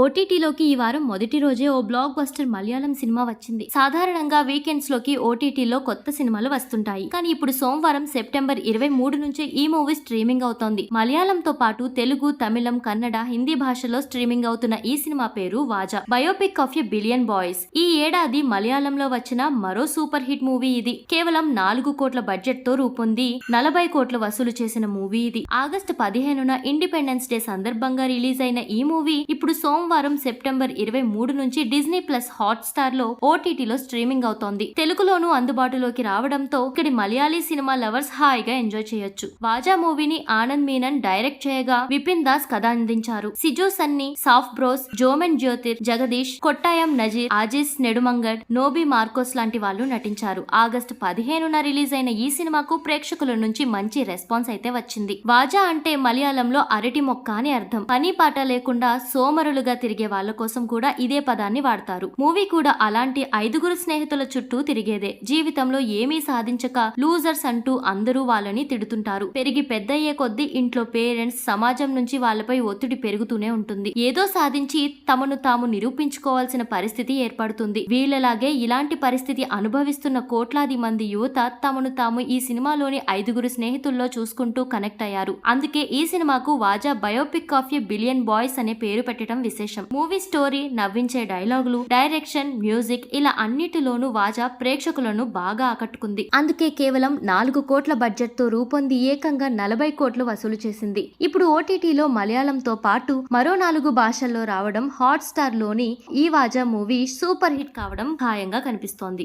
ఓటీటీలోకి ఈ వారం మొదటి రోజే ఓ బ్లాక్ బస్టర్ మలయాళం సినిమా వచ్చింది. సాధారణంగా వీకెండ్స్లోకి ఓటీటీలో కొత్త సినిమాలు వస్తుంటాయి. కానీ ఇప్పుడు సోమవారం సెప్టెంబర్ ఇరవై మూడు నుంచి ఈ మూవీ స్ట్రీమింగ్ అవుతోంది. మలయాళంతో పాటు తెలుగు తమిళం కన్నడ హిందీ భాషలో స్ట్రీమింగ్ అవుతున్న ఈ సినిమా పేరు Vaazha. Biopic of a billion boys. ఈ ఏడాది మలయాళంలో వచ్చిన మరో సూపర్ హిట్ మూవీ ఇది. కేవలం నాలుగు కోట్ల బడ్జెట్తో రూపొంది నలభై కోట్లు వసూలు చేసిన మూవీ ఇది. ఆగస్టు పదిహేనున ఇండిపెండెన్స్ డే సందర్భంగా రిలీజ్ అయిన ఈ మూవీ ఇప్పుడు సోమవారం సోమవారం సెప్టెంబర్ ఇరవై మూడు నుంచి డిజ్నీ ప్లస్ హాట్ స్టార్లో ఓటీటీలో స్ట్రీమింగ్ అవుతోంది. తెలుగులోనూ అందుబాటులోకి రావడంతో ఇక్కడి మలయాళీ సినిమా లవర్స్ హాయిగా ఎంజాయ్ చేయొచ్చు. వాజా మూవీని ఆనంద్ మీనన్ డైరెక్ట్ చేయగా విపిన్ దాస్ కథ అందించారు. సిజో సన్నీ సాఫ్ బ్రోస్ జోమెన్ జ్యోతిర్ జగదీష్ కొట్టాయం నజీర్ ఆజిస్ నెడుమంగడ్ నోబి మార్కోస్ లాంటి వాళ్ళు నటించారు. ఆగస్టు పదిహేనున రిలీజ్ అయిన ఈ సినిమాకు ప్రేక్షకుల నుంచి మంచి రెస్పాన్స్ అయితే వచ్చింది. వాజా అంటే మలయాళంలో అరటి మొక్క అని అర్థం. పని పాట లేకుండా సోమరులుగా తిరిగే వాళ్ళ కోసం కూడా ఇదే పదాన్ని వాడతారు. మూవీ కూడా అలాంటి ఐదుగురు స్నేహితుల చుట్టూ తిరిగేదే. జీవితంలో ఏమీ సాధించక లూజర్స్ అంటూ అందరూ వాళ్ళని తిడుతుంటారు. పెరిగి పెద్దయ్యే కొద్దీ ఇంట్లో పేరెంట్స్ సమాజం నుంచి వాళ్ళపై ఒత్తిడి పెరుగుతూనే ఉంటుంది. ఏదో సాధించి తమను తాము నిరూపించుకోవాల్సిన పరిస్థితి ఏర్పడుతుంది. వీళ్ళలాగే ఇలాంటి పరిస్థితి అనుభవిస్తున్న కోట్లాది మంది యువత తమను తాము ఈ సినిమాలోని ఐదుగురు స్నేహితుల్లో చూసుకుంటూ కనెక్ట్ అయ్యారు. అందుకే ఈ సినిమాకు Vaazha biopic of a billion boys అనే పేరు పెట్టడం విశేషం. మూవీ స్టోరీ నవ్వించే డైలాగులు డైరెక్షన్ మ్యూజిక్ ఇలా అన్నిటిలోనూ వాజా ప్రేక్షకులను బాగా ఆకట్టుకుంది. అందుకే కేవలం నాలుగు కోట్ల బడ్జెట్తో రూపొంది ఏకంగా నలభై కోట్లు వసూలు చేసింది. ఇప్పుడు ఓటీటీలో మలయాళంతో పాటు మరో నాలుగు భాషల్లో రావడం హాట్ స్టార్లోని ఈ వాజా మూవీ సూపర్ హిట్ కావడం ఖాయంగా కనిపిస్తోంది.